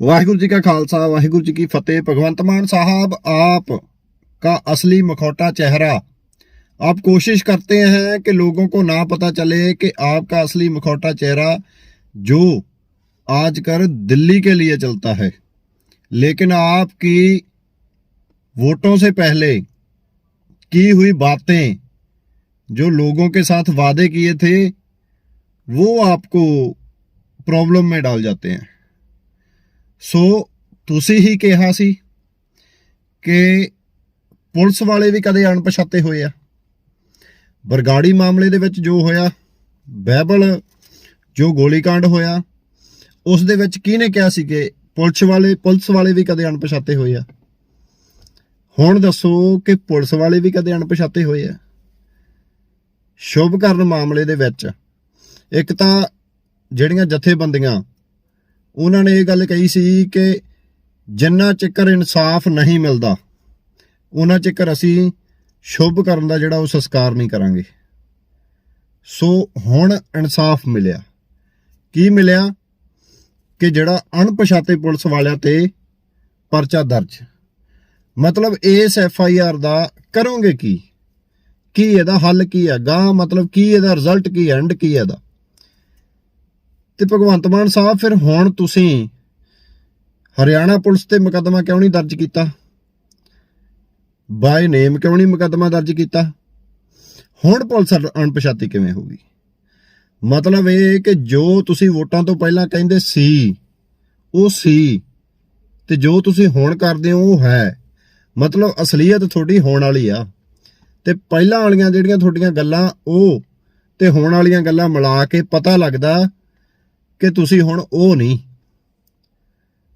ਵਾਹਿਗੁਰੂ ਜੀ ਕਾ ਖਾਲਸਾ ਵਾਹਿਗੁਰੂ ਜੀ ਕੀ ਫਤਿਹ ਭਗਵੰਤ ਮਾਨ साहब आप का असली मखौटा चेहरा आप कोशिश करते हैं कि लोगों को ना पता चले कि आपका असली मखौटा चेहरा जो आजकल दिल्ली के लिए चलता है लेकिन आपकी वोटों से पहले की हुई बातें जो लोगों के साथ वादे किए थे वो आपको प्रॉब्लम में डाल जाते हैं ਸੋ ਤੁਸੀਂ ਹੀ ਕਿਹਾ ਸੀ ਕਿ ਪੁਲਿਸ ਵਾਲੇ ਵੀ ਕਦੇ ਅਣਪਛਾਤੇ ਹੋਏ ਆ। ਬਰਗਾੜੀ ਮਾਮਲੇ ਦੇ ਵਿੱਚ ਜੋ ਹੋਇਆ, ਬਹਿਬਲ ਜੋ ਗੋਲੀकांड ਹੋਇਆ, ਉਸ ਦੇ ਵਿੱਚ ਕਿਹਨੇ ਕਿਹਾ ਸੀ ਕਿ ਪੁਲਿਸ ਵਾਲੇ ਪੁਲਿਸ ਵਾਲੇ ਵੀ ਕਦੇ ਅਣਪਛਾਤੇ ਹੋਏ ਆ? ਹੁਣ ਦੱਸੋ ਕਿ ਪੁਲਿਸ ਵਾਲੇ ਵੀ ਕਦੇ ਅਣਪਛਾਤੇ ਹੋਏ ਆ? ਸ਼ੁਭ ਕਰਨ ਮਾਮਲੇ ਦੇ ਵਿੱਚ ਇੱਕ ਤਾਂ ਜਿਹੜੀਆਂ ਜਥੇਬੰਦੀਆਂ ਉਹਨਾਂ ਨੇ ਇਹ ਗੱਲ ਕਹੀ ਸੀ ਕਿ ਜਿੰਨਾ ਚਿਕਰ ਇਨਸਾਫ ਨਹੀਂ ਮਿਲਦਾ, ਉਹਨਾਂ ਚਿਕਰ ਅਸੀਂ ਸ਼ੁਭ ਕਰਨ ਦਾ ਜਿਹੜਾ ਉਹ ਸੰਸਕਾਰ ਨਹੀਂ ਕਰਾਂਗੇ। ਸੋ ਹੁਣ ਇਨਸਾਫ ਮਿਲਿਆ। ਕੀ ਮਿਲਿਆ? ਕਿ ਜਿਹੜਾ ਅਣਪਛਾਤੇ ਪੁਲਿਸ ਵਾਲਿਆਂ ਤੇ ਪਰਚਾ ਦਰਜ। ਮਤਲਬ ਇਸ ਐਫ ਆਈ ਆਰ ਦਾ ਕਰੋਗੇ ਕੀ? ਕੀ ਇਹਦਾ ਹੱਲ ਕੀ ਹੈ? ਗਾਂ ਮਤਲਬ ਕੀ ਇਹਦਾ ਰਿਜ਼ਲਟ ਕੀ ਐਂਡ ਕੀ ਹੈ ਇਹਦਾ? ਤੇ ਭਗਵੰਤ ਮਾਨ ਸਾਹਿਬ ਫਿਰ ਹੁਣ ਤੁਸੀਂ ਹਰਿਆਣਾ ਪੁਲਿਸ ਤੇ ਮੁਕੱਦਮਾ ਕਿਉਂ ਨਹੀਂ ਦਰਜ ਕੀਤਾ? ਬਾਈ ਨੇਮ ਕਿਉਂ ਨਹੀਂ ਮੁਕੱਦਮਾ ਦਰਜ ਕੀਤਾ? ਹੁਣ ਪੁਲਿਸ ਅਣਪਛਾਤੀ ਕਿਵੇਂ ਹੋ ਗਈ ਮਤਲਬ ਇਹ ਕਿ ਜੋ ਤੁਸੀਂ ਵੋਟਾਂ ਤੋਂ ਪਹਿਲਾਂ ਕਹਿੰਦੇ ਸੀ, ਉਹ ਸੀ ਤੇ ਜੋ ਤੁਸੀਂ ਹੁਣ ਕਰਦੇ ਹੋ, ਉਹ ਹੈ। ਮਤਲਬ ਅਸਲੀਅਤ ਤੁਹਾਡੀ ਹੋਣ ਵਾਲੀ ਆ। ਤੇ ਪਹਿਲਾਂ ਵਾਲੀਆਂ ਜਿਹੜੀਆਂ ਤੁਹਾਡੀਆਂ ਗੱਲਾਂ, ਉਹ ਤੇ ਹੋਣ ਵਾਲੀਆਂ ਗੱਲਾਂ ਮਿਲਾ ਕੇ ਪਤਾ ਲੱਗਦਾ ਕਿ ਤੁਸੀਂ ਹੁਣ ਉਹ ਨਹੀਂ।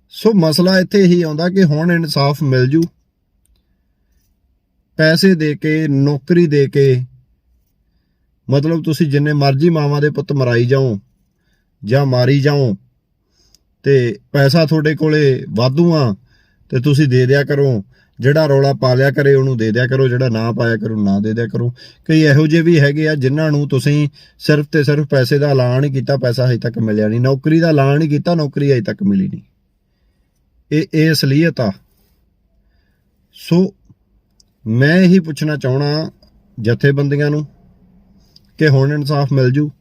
ਸੋ ਮਸਲਾ ਇੱਥੇ ਇਹੀ ਆਉਂਦਾ ਕਿ ਹੁਣ ਇਨਸਾਫ ਮਿਲ ਜੂ। ਪੈਸੇ ਦੇ ਕੇ, ਨੌਕਰੀ ਦੇ ਕੇ, ਮਤਲਬ ਤੁਸੀਂ ਜਿੰਨੇ ਮਰਜ਼ੀ ਮਾਵਾਂ ਦੇ ਪੁੱਤ ਮਰਾਈ ਜਾਓ ਜਾਂ ਮਾਰੀ ਜਾਓ ਤੇ ਪੈਸਾ ਤੁਹਾਡੇ ਕੋਲੇ ਵਾਧੂ ਆ ਤੇ ਤੁਸੀਂ ਦੇ ਦਿਆ ਕਰੋ। ਜਿਹੜਾ ਰੌਲਾ ਪਾ ਲਿਆ ਕਰੇ, ਉਹਨੂੰ ਦੇ ਦਿਆ ਕਰੋ, ਜਿਹੜਾ ਨਾ ਪਾਇਆ ਕਰੋ ਨਾ ਦੇ ਦਿਆ ਕਰੋ। ਕਈ ਇਹੋ ਜਿਹੇ ਵੀ ਹੈਗੇ ਆ, ਜਿਨ੍ਹਾਂ ਨੂੰ ਤੁਸੀਂ ਸਿਰਫ ਤੇ ਸਿਰਫ ਪੈਸੇ ਦਾ ਐਲਾਨ ਹੀ ਕੀਤਾ, ਪੈਸਾ ਹਜੇ ਤੱਕ ਮਿਲਿਆ ਨਹੀਂ। ਨੌਕਰੀ ਦਾ ਐਲਾਨ ਹੀ ਕੀਤਾ, ਨੌਕਰੀ ਹਜੇ ਤੱਕ ਮਿਲੀ ਨਹੀਂ। ਇਹ ਇਹ ਅਸਲੀਅਤ ਆ। ਸੋ, ਮੈਂ ਇਹੀ ਪੁੱਛਣਾ ਚਾਹਣਾ ਜਥੇਬੰਦੀਆਂ ਨੂੰ ਕਿ ਹੁਣ ਇਨਸਾਫ ਮਿਲ ਜੂ।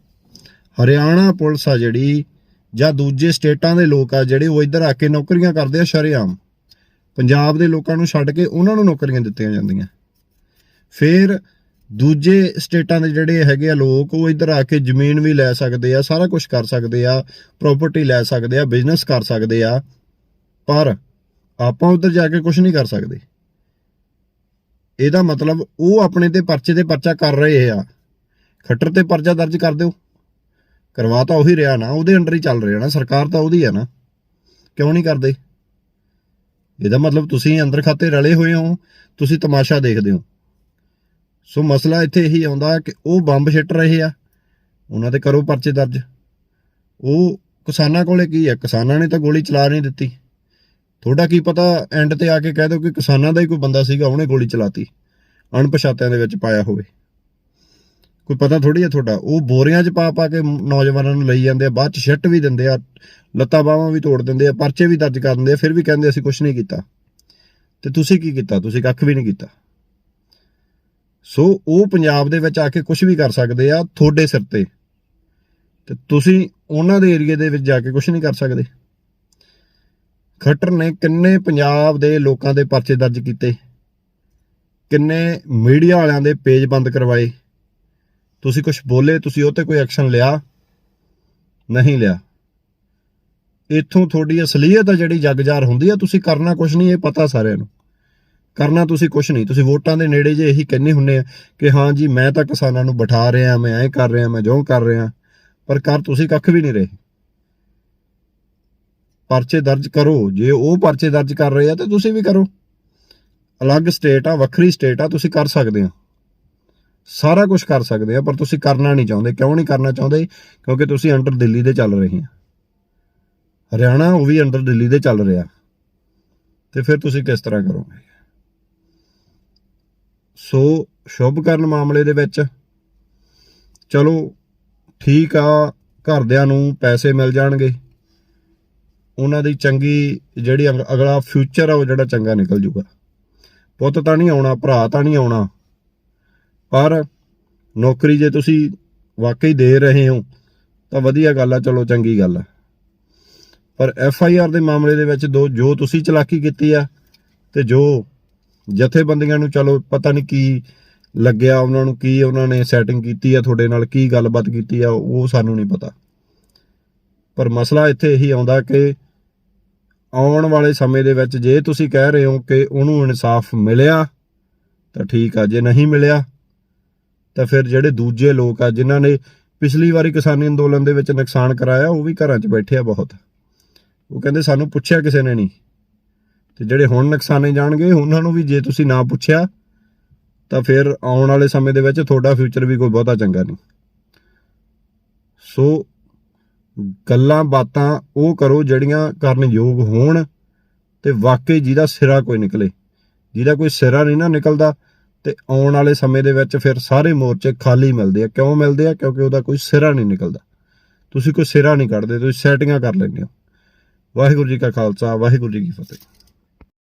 ਹਰਿਆਣਾ ਪੁਲਿਸ ਆ ਜਿਹੜੀ, ਜਾਂ ਦੂਜੇ ਸਟੇਟਾਂ ਦੇ ਲੋਕ ਆ ਜਿਹੜੇ, ਉਹ ਇੱਧਰ ਆ ਕੇ ਨੌਕਰੀਆਂ ਕਰਦੇ ਆ ਸ਼ਰੇਆਮ। ਪੰਜਾਬ ਦੇ ਲੋਕਾਂ ਨੂੰ ਛੱਡ ਕੇ ਉਹਨਾਂ ਨੂੰ ਨੌਕਰੀਆਂ ਦਿੱਤੀਆਂ ਜਾਂਦੀਆਂ। ਫਿਰ ਦੂਜੇ ਸਟੇਟਾਂ ਦੇ ਜਿਹੜੇ ਹੈਗੇ ਆ ਲੋਕ, ਉਹ ਇੱਧਰ ਆ ਕੇ ਜ਼ਮੀਨ ਵੀ ਲੈ ਸਕਦੇ ਆ, ਸਾਰਾ ਕੁਝ ਕਰ ਸਕਦੇ ਆ ਪ੍ਰਾਪਰਟੀ ਲੈ ਸਕਦੇ ਆ ਬਿਜ਼ਨਸ ਕਰ ਸਕਦੇ ਆ। ਪਰ ਆਪਾਂ ਉੱਧਰ ਜਾ ਕੇ ਕੁਝ ਨਹੀਂ ਕਰ ਸਕਦੇ। ਇਹਦਾ ਮਤਲਬ ਉਹ ਆਪਣੇ ਤੇ ਪਰਚੇ ਤੇ ਪਰਚਾ ਕਰ ਰਹੇ ਆ। ਖੱਟਰ ਤੇ ਪਰਚਾ ਦਰਜ ਕਰ ਦਿਓ। ਕਰਵਾ ਤਾਂ ਉਹੀ ਰਿਹਾ ਨਾ, ਉਹਦੇ ਅੰਡਰ ਹੀ ਚੱਲ ਰਿਹਾ ਨਾ, ਸਰਕਾਰ ਤਾਂ ਉਹਦੀ ਆ ਨਾ। ਕਿਉਂ ਨਹੀਂ ਕਰਦੇ? ਇਹਦਾ ਮਤਲਬ ਤੁਸੀਂ ਅੰਦਰ ਖਾਤੇ ਰਲੇ ਹੋਏ ਹੋ, ਤੁਸੀਂ ਤਮਾਸ਼ਾ ਦੇਖਦੇ ਹੋ। ਸੋ ਮਸਲਾ ਇੱਥੇ ਇਹੀ ਆਉਂਦਾ ਕਿ ਉਹ ਬੰਬ ਛਿੱਟ ਰਹੇ ਆ, ਉਹਨਾਂ ਤੇ ਕਰੋ ਪਰਚੇ ਦਰਜ। ਉਹ ਕਿਸਾਨਾਂ ਕੋਲੇ ਕੀ ਹੈ ਕਿਸਾਨਾਂ ਨੇ ਤਾਂ ਗੋਲੀ ਚਲਾ ਨਹੀਂ ਦਿੱਤੀ। ਤੁਹਾਡਾ ਕੀ ਪਤਾ ਐਂਡ ਤੇ ਆ ਕੇ ਕਹਿ ਦਿਓ ਕਿ ਕਿਸਾਨਾਂ ਦਾ ਹੀ ਕੋਈ ਬੰਦਾ ਸੀਗਾ, ਉਹਨੇ ਗੋਲੀ ਚਲਾਤੀ, ਅਣਪਛਾਤਿਆਂ ਦੇ ਵਿੱਚ ਪਾਇਆ ਹੋਵੇ। ਕੋਈ ਪਤਾ ਥੋੜੀ ਹੈ ਤੁਹਾਡਾ? ਉਹ ਬੋਰੀਆਂ 'ਚ ਪਾ ਪਾ ਕੇ ਨੌਜਵਾਨਾਂ ਨੂੰ ਲਈ ਜਾਂਦੇ ਆ, ਬਾਅਦ 'ਚ ਛਿੱਟ ਵੀ ਦਿੰਦੇ ਆ, ਲੱਤਾਂ ਬਾਹਾਂ ਵੀ ਤੋੜ ਦਿੰਦੇ ਆ, ਪਰਚੇ ਵੀ ਦਰਜ ਕਰ ਦਿੰਦੇ ਆ, ਫਿਰ ਵੀ ਕਹਿੰਦੇ ਅਸੀਂ ਕੁਝ ਨਹੀਂ ਕੀਤਾ। ਤੇ ਤੁਸੀਂ ਕੀ ਕੀਤਾ? ਤੁਸੀਂ ਕੱਖ ਵੀ ਨਹੀਂ ਕੀਤਾ। ਸੋ ਉਹ ਪੰਜਾਬ ਦੇ ਵਿੱਚ ਆ ਕੇ ਕੁਝ ਵੀ ਕਰ ਸਕਦੇ ਆ ਤੁਹਾਡੇ ਸਿਰ ਤੇ। ਤੇ ਤੁਸੀਂ ਉਹਨਾਂ ਦੇ ਏਰੀਆ ਦੇ ਵਿੱਚ ਜਾ ਕੇ ਕੁਝ ਨਹੀਂ ਕਰ ਸਕਦੇ। ਖੱਟਰ ਨੇ ਕਿੰਨੇ ਪੰਜਾਬ ਦੇ ਲੋਕਾਂ ਦੇ ਪਰਚੇ ਦਰਜ ਕੀਤੇ? ਕਿੰਨੇ ਮੀਡੀਆ ਵਾਲਿਆਂ ਦੇ ਪੇਜ ਬੰਦ ਕਰਵਾਏ? ਤੁਸੀਂ ਕੁਝ ਬੋਲੇ, ਤੁਸੀਂ ਉਹ ਤੇ ਕੋਈ ਐਕਸ਼ਨ ਲਿਆ? ਨਹੀਂ ਲਿਆ। ਇੱਥੋਂ ਤੁਹਾਡੀ ਅਸਲੀਅਤ ਆ ਜਿਹੜੀ ਜਗਜਾਰ ਹੁੰਦੀ ਆ, ਤੁਸੀਂ ਕਰਨਾ ਕੁਝ ਨਹੀਂ, ਇਹ ਪਤਾ ਸਾਰਿਆਂ ਨੂੰ। ਕਰਨਾ ਤੁਸੀਂ ਕੁਝ ਨਹੀਂ, ਤੁਸੀਂ ਵੋਟਾਂ ਦੇ ਨੇੜੇ ਜੇ ਇਹੀ ਕਹਿੰਦੇ ਹੁੰਨੇ ਆ ਕਿ ਹਾਂ ਜੀ, ਮੈਂ ਤਾਂ ਕਿਸਾਨਾਂ ਨੂੰ ਬਿਠਾ ਰਿਹਾ, ਮੈਂ ਐਂ ਕਰ ਰਿਹਾ, ਮੈਂ ਜੋ ਕਰ ਰਿਹਾ, ਪਰ ਕਰ ਤੁਸੀਂ ਕੱਖ ਵੀ ਨਹੀਂ ਰਹੇ। ਪਰਚੇ ਦਰਜ ਕਰੋ, ਜੇ ਉਹ ਪਰਚੇ ਦਰਜ ਕਰ ਰਹੇ ਆ ਤਾਂ ਤੁਸੀਂ ਵੀ ਕਰੋ। ਅਲੱਗ ਸਟੇਟ ਆ, ਵੱਖਰੀ ਸਟੇਟ ਆ, ਤੁਸੀਂ ਕਰ ਸਕਦੇ ਆ। ਸਾਰਾ ਕੁਝ ਕਰ ਸਕਦੇ ਆ, ਪਰ ਤੁਸੀਂ ਕਰਨਾ ਨਹੀਂ ਚਾਹੁੰਦੇ। ਕਿਉਂ ਨਹੀਂ ਕਰਨਾ ਚਾਹੁੰਦੇ? ਕਿਉਂਕਿ ਤੁਸੀਂ ਅੰਡਰ ਦਿੱਲੀ ਦੇ ਚੱਲ ਰਹੇ ਆ। ਹਰਿਆਣਾ ਉਹ ਵੀ ਅੰਡਰ ਦਿੱਲੀ ਦੇ ਚੱਲ ਰਿਹਾ। ਤੇ ਫਿਰ ਤੁਸੀਂ ਕਿਸ ਤਰ੍ਹਾਂ ਕਰੋਗੇ? ਸੋ, ਸ਼ੁਭ ਕਰਨ ਮਾਮਲੇ ਦੇ ਵਿੱਚ, ਚਲੋ, ਠੀਕ ਆ, ਘਰਦਿਆਂ ਨੂੰ ਪੈਸੇ ਮਿਲ ਜਾਣਗੇ। ਉਹਨਾਂ ਦੀ ਚੰਗੀ ਜਿਹੜੀ ਅਗ- ਅਗਲਾ ਫਿਊਚਰ ਆ, ਉਹ ਜਿਹੜਾ ਚੰਗਾ ਨਿਕਲ ਜੂਗਾ। ਪੁੱਤ ਤਾਂ ਨਹੀਂ ਆਉਣਾ, ਭਰਾ ਤਾਂ ਨਹੀਂ ਆਉਣਾ। ਪਰ ਨੌਕਰੀ ਜੇ ਤੁਸੀਂ ਵਾਕਈ ਦੇ ਰਹੇ ਹੋ, ਤਾਂ ਵਧੀਆ ਗੱਲ ਆ, ਚਲੋ ਚੰਗੀ ਗੱਲ ਆ। ਪਰ ਐਫ ਆਈ ਆਰ ਦੇ ਮਾਮਲੇ ਦੇ ਵਿੱਚ ਦੋ, ਜੋ ਤੁਸੀਂ ਚਲਾਕੀ ਕੀਤੀ ਆ ਤੇ ਜੋ ਜਥੇਬੰਦੀਆਂ ਨੂੰ ਚਲੋ ਪਤਾ ਨਹੀਂ ਕੀ ਲੱਗਿਆ, ਉਹਨਾਂ ਨੂੰ ਕੀ ਉਹਨਾਂ ਨੇ ਸੈਟਿੰਗ ਕੀਤੀ ਆ, ਤੁਹਾਡੇ ਨਾਲ ਕੀ ਗੱਲਬਾਤ ਕੀਤੀ ਆ, ਉਹ ਸਾਨੂੰ ਨਹੀਂ ਪਤਾ। ਪਰ ਮਸਲਾ ਇੱਥੇ ਇਹੀ ਆਉਂਦਾ ਕਿ ਆਉਣ ਵਾਲੇ ਸਮੇਂ ਦੇ ਵਿੱਚ ਜੇ ਤੁਸੀਂ ਕਹਿ ਰਹੇ ਹੋ ਕਿ ਉਹਨੂੰ ਇਨਸਾਫ ਮਿਲਿਆ, ਤਾਂ ਠੀਕ ਆ, ਜੇ ਨਹੀਂ ਮਿਲਿਆ ਤਾਂ ਫਿਰ ਜਿਹੜੇ ਦੂਜੇ ਲੋਕ ਆ, ਜਿਨ੍ਹਾਂ ਨੇ ਪਿਛਲੀ ਵਾਰੀ ਕਿਸਾਨੀ ਅੰਦੋਲਨ ਦੇ ਵਿੱਚ ਨੁਕਸਾਨ ਕਰਾਇਆ, ਉਹ ਵੀ ਘਰਾਂ 'ਚ ਬੈਠੇ ਆ ਬਹੁਤ। ਉਹ ਕਹਿੰਦੇ ਸਾਨੂੰ ਪੁੱਛਿਆ ਕਿਸੇ ਨੇ ਨਹੀਂ। ਤੇ ਜਿਹੜੇ ਹੁਣ ਨੁਕਸਾਨੇ ਜਾਣਗੇ, ਉਹਨਾਂ ਨੂੰ ਵੀ ਜੇ ਤੁਸੀਂ ਨਾ ਪੁੱਛਿਆ, ਤਾਂ ਫਿਰ ਆਉਣ ਵਾਲੇ ਸਮੇਂ ਦੇ ਵਿੱਚ ਤੁਹਾਡਾ ਫਿਊਚਰ ਵੀ ਕੋਈ ਬਹੁਤਾ ਚੰਗਾ ਨਹੀਂ। ਸੋ ਗੱਲਾਂ, ਬਾਤਾਂ ਉਹ ਕਰੋ ਜਿਹੜੀਆਂ ਕਰਨ ਯੋਗ ਹੋਣ ਤੇ ਵਾਕਈ ਜਿਹਦਾ ਸਿਰਾ ਕੋਈ ਨਿਕਲੇ। ਜਿਹਦਾ ਕੋਈ ਸਿਰਾ ਨਹੀਂ ਨਾ ਨਿਕਲਦਾ ਤੇ ਆਉਣ ਵਾਲੇ ਸਮੇਂ ਦੇ ਵਿੱਚ ਫਿਰ ਸਾਰੇ ਮੋਰਚੇ ਖਾਲੀ ਮਿਲਦੇ ਆ। ਕਿਉਂ ਮਿਲਦੇ ਆ? ਕਿਉਂਕਿ ਉਹਦਾ ਕੋਈ ਸਿਰਾ ਨਹੀਂ ਨਿਕਲਦਾ। ਤੁਸੀਂ ਕੋਈ ਸਿਰਾ ਨਹੀਂ ਕੱਢਦੇ, ਤੁਸੀਂ ਸੈਟਿੰਗਾਂ ਕਰ ਲੈਂਦੇ ਹੋ। ਵਾਹਿਗੁਰੂ ਜੀ ਕਾ ਖਾਲਸਾ, ਵਾਹਿਗੁਰੂ ਜੀ ਕੀ ਫਤਿਹ।